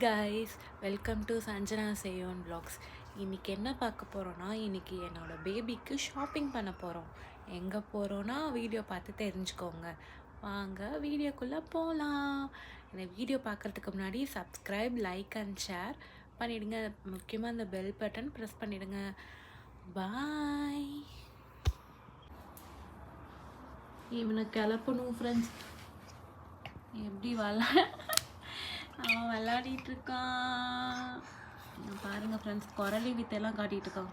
Guys welcome to Sanjana செய்யோன் vlogs இன்றைக்கி என்ன பார்க்க போகிறோன்னா இன்னைக்கு என்னோட பேபிக்கு ஷாப்பிங் பண்ண போகிறோம் எங்கே போகிறோன்னா வீடியோ பார்த்து தெரிஞ்சுக்கோங்க. வாங்க வீடியோக்குள்ளே போகலாம் இந்த வீடியோ பார்க்குறதுக்கு முன்னாடி சப்ஸ்கிரைப் லைக் அண்ட் ஷேர் பண்ணிவிடுங்க முக்கியமாக இந்த பெல் பட்டன் ப்ரெஸ் பண்ணிவிடுங்க பாய் இவனை கிளப்பணும் ஃப்ரெண்ட்ஸ் எப்படி வள அவன் விளையாடிட்டு இருக்கான். பாருங்க ஃப்ரெண்ட்ஸ் குரலி வித்தையெல்லாம் காட்டிட்டு இருக்கான்.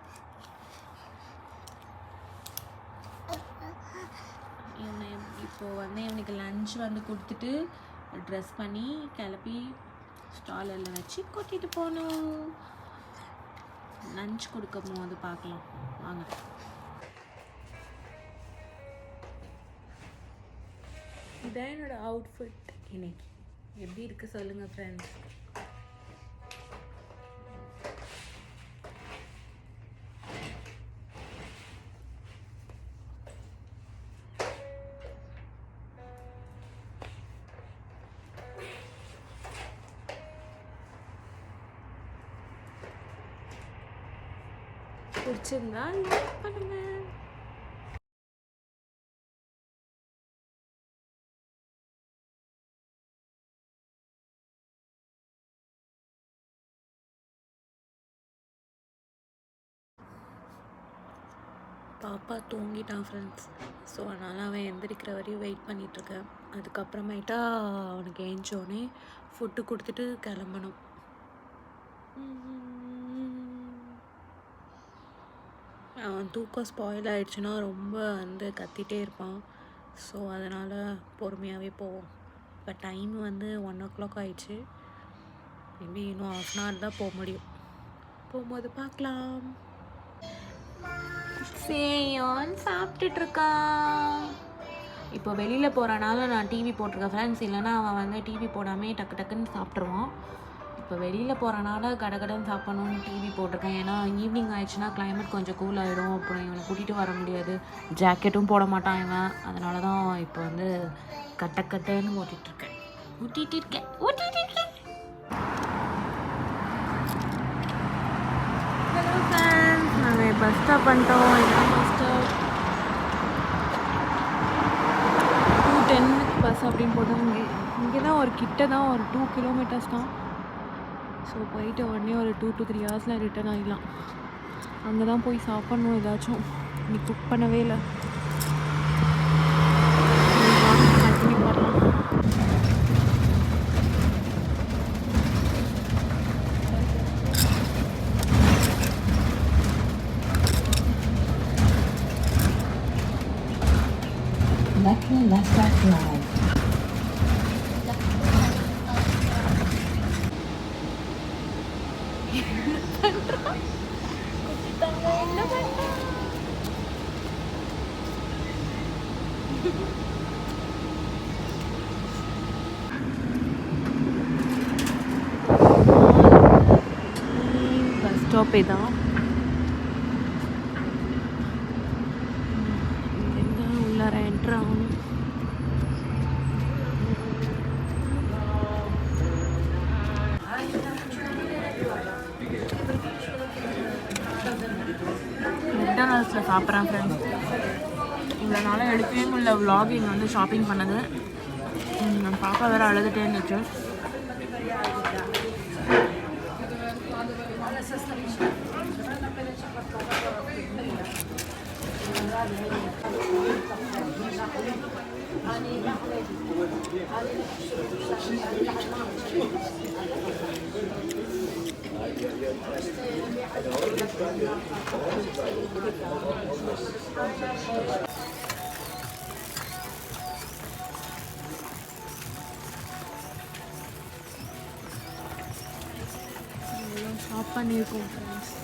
இவனை இப்போ வந்து இவனுக்கு லஞ்ச் வந்து கொடுத்துட்டு ட்ரெஸ் பண்ணி கிளப்பி ஸ்டாலில் வச்சு கூட்டிகிட்டு போகணும். லஞ்ச் கொடுக்கும் போது பார்க்கலாம். வாங்க. இதான் என்னோட அவுட்ஃபிட் இன்னைக்கு. எப்படி இருக்கு சொல்லுங்க ஃப்ரெண்ட்ஸ் பிடிச்சிருந்தா லைக் பண்ணுங்க. பாப்பா தூங்கிட்டான் ஃப்ரெண்ட்ஸ் ஸோ அதனால் அவன் எந்திரிக்கிற வரையும் வெயிட் பண்ணிகிட்ருக்கேன் அதுக்கப்புறமேட்டா அவனுக்கு ஏஞ்சோடனே ஃபுட்டு கொடுத்துட்டு கிளம்பணும். அவன் தூக்கம் ஸ்பாயில் ஆகிடுச்சுன்னா ரொம்ப வந்து கத்திகிட்டே இருப்பான். ஸோ அதனால் பொறுமையாகவே போவோம். இப்போ டைம் வந்து ஒன் ஓ கிளாக் ஆயிடுச்சு. மேபி இன்னும் ஆஃப் அன் ஹவர் தான் போக முடியும். போகும்போது பார்க்கலாம். சேயோன் சாப்பிட்டுட்டு இருக்கான் இப்போ வெளியில் போகிறனால நான் டிவி போட்டிருக்கேன் ஃப்ரெண்ட்ஸ் இல்லைன்னா அவன் வந்து டிவி போடாமே டக்கு டக்குன்னு சாப்பிட்ருவான் இப்போ வெளியில் போகிறனால கடகடன்னு சாப்பிடணும்னு டிவி போட்டிருக்கேன். ஏன்னா ஈவினிங் ஆயிடுச்சுன்னா கிளைமேட் கொஞ்சம் கூல் ஆகிடும் அப்புறம் இவனை கூட்டிகிட்டு வர முடியாது. ஜாக்கெட்டும் போட மாட்டான் இவன். அதனால தான் இப்போ வந்து கட்ட ஓட்டிகிட்ருக்கேன் ஓட்டிகிட்டு இருக்கேன். ஊட்டிகிட்டு பஸ் ஸ்டாப் பண்ணிட்டோம். என்ன பஸ் ஸ்டாப் டூ டென்னுக்கு பஸ் அப்படின்னு போட்டோம். இங்கே இங்கே தான் ஒரு கிட்ட தான் ஒரு டூ கிலோமீட்டர்ஸ் தான். ஸோ போயிட்டு உடனே ஒரு டூ டு த்ரீ ஹவர்ஸில் ரிட்டர்ன் ஆகிடலாம் அங்கே தான் போய் சாப்பிட்ணும் ஏதாச்சும். நீ குக் பண்ணவே இல்லை கண்டினியூ பண்ணலாம் Lucky Leicester Drive. Bus stop இதான் சாப்பிட்றேன் ஃப்ரெண்ட்ஸ் இவ்வளோ நாளாக எடுக்கவே முடியல. விலாகிங் வந்து ஷாப்பிங் பண்ணது. நான் நம்ம பாப்பா வேறு அழுதுகிட்டே இருந்துச்சு இவ்வளோ Só paneiro com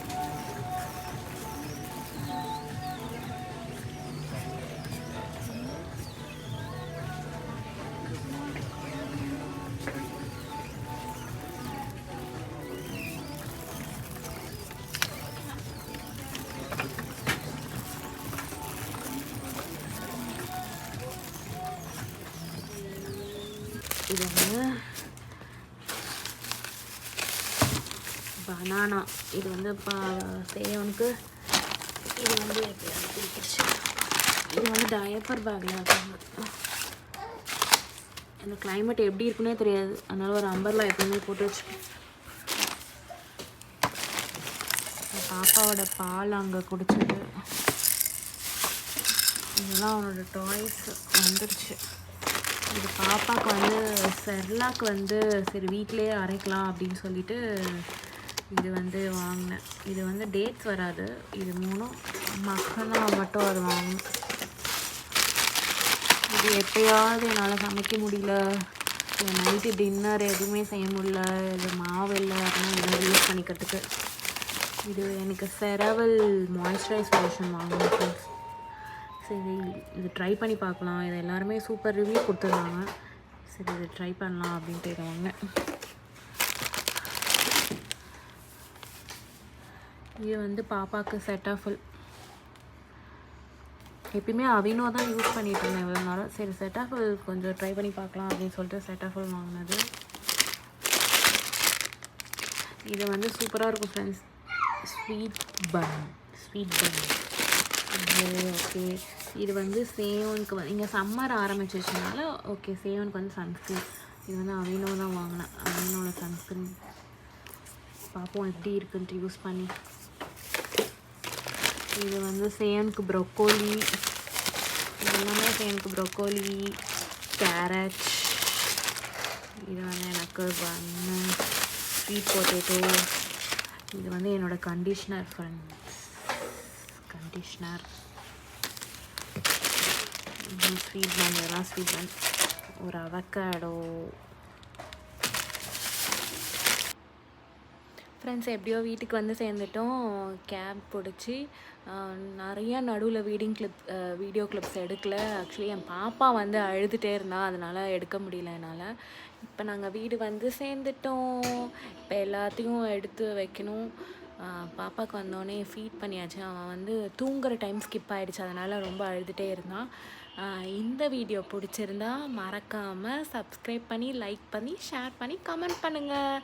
இது வந்து பனானா இது வந்து பா சேவனுக்கு இது வந்து இது வந்து டயப்பர் பேக்கில் இருக்காங்க. இந்த கிளைமேட் எப்படி இருக்குன்னே தெரியாது. அதனால ஒரு அம்பர்லா எப்பவுமே போட்டு வச்சுக்கேன் பாப்பாவோட பால் அங்கே குடிச்சது. இதெல்லாம் அவனோட டாய்ஸ் வந்துடுச்சு இது பாப்பாவுக்கு வந்து செர்லாக் வந்து சரி வீட்டிலேயே அரைக்கலாம் அப்படின்னு சொல்லிட்டு இது வந்து வாங்கினேன். இது வந்து டேட்ஸ் வராது. இது மூணும் மக்கனா மட்டும் அது வாங்கணும். இது எப்பயாவது என்னால் சமைக்க முடியல. நைட்டு டின்னர் எதுவுமே செய்ய முடியல. இது மாவு இல்லை அப்படின்னா இதை யூஸ் பண்ணிக்கிறதுக்கு. இது எனக்கு செரவல் மாய்ஸ்சரைஸ் லோஷன் வாங்கணும் ஃப்ரெண்ட்ஸ் சரி இது ட்ரை பண்ணி பார்க்கலாம். இது எல்லாருமே சூப்பர் ரிவ்யூ கொடுத்துருந்தாங்க. சரி இதை ட்ரை பண்ணலாம் அப்படின்ட்டு இதை வாங்கினேன் இது வந்து பாப்பாவுக்கு செட்டாஃபுல் எப்பயுமே அவினோ தான் யூஸ் பண்ணிட்டு இருந்தேன் இவ்வளோ நேரம் சரி செட்டாஃபுல் கொஞ்சம் ட்ரை பண்ணி பார்க்கலாம் அப்படின்னு சொல்லிட்டு செட்டாஃபுல் வாங்கினது. இது வந்து சூப்பராக இருக்கும் friends sweet bun sweet bun okay இது வந்து சேவனுக்கு வந்து இங்கே சம்மர் ஆரம்பிச்சிச்சுனால ஓகே சேவனுக்கு வந்து சன்ஸ்க்ரீன் இது வந்து அவினோ தான் வாங்கினேன். அவினோட சன்ஸ்க்ரீன் பார்ப்போம் எப்படி இருக்குன்ட்டு யூஸ் பண்ணி. இது வந்து சேவனுக்கு ப்ரொக்கோலி எல்லாமே சேவனுக்கு ப்ரொக்கோலி கேரட் இது வந்து எனக்கு பண்ணு ஸ்வீட் பொட்டேட்டோ இது வந்து என்னோடய conditioner friend conditioner sweet bun இதெல்லாம் ஸ்வீட் பன் ஒரு அவக்காடோ ஃப்ரெண்ட்ஸ் எப்படியோ வீட்டுக்கு வந்து சேர்ந்துட்டோம். கேப் பிடிச்சி நிறையா நடுவில் வீடிங் கிளிப் வீடியோ கிளிப்ஸ் எடுக்கல. ஆக்சுவலி என் பாப்பா வந்து அழுதுகிட்டே இருந்தா அதனால் எடுக்க முடியல என்னால். இப்போ நாங்கள் வீடு வந்து சேர்ந்துட்டோம். இப்போ எல்லாத்தையும் எடுத்து வைக்கணும். பாப்பாவுக்கு வந்தோடனே ஃபீட் பண்ணியாச்சு. அவன் வந்து தூங்குற டைம் ஸ்கிப் ஆகிடுச்சு அதனால் ரொம்ப அழுதுகிட்டே இருந்தான். இந்த வீடியோ பிடிச்சிருந்தா மறக்காமல் சப்ஸ்கிரைப் பண்ணி லைக் பண்ணி ஷேர் பண்ணி கமெண்ட் பண்ணுங்கள்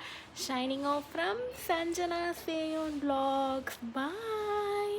shining off from Sanjana Seyon blocks bye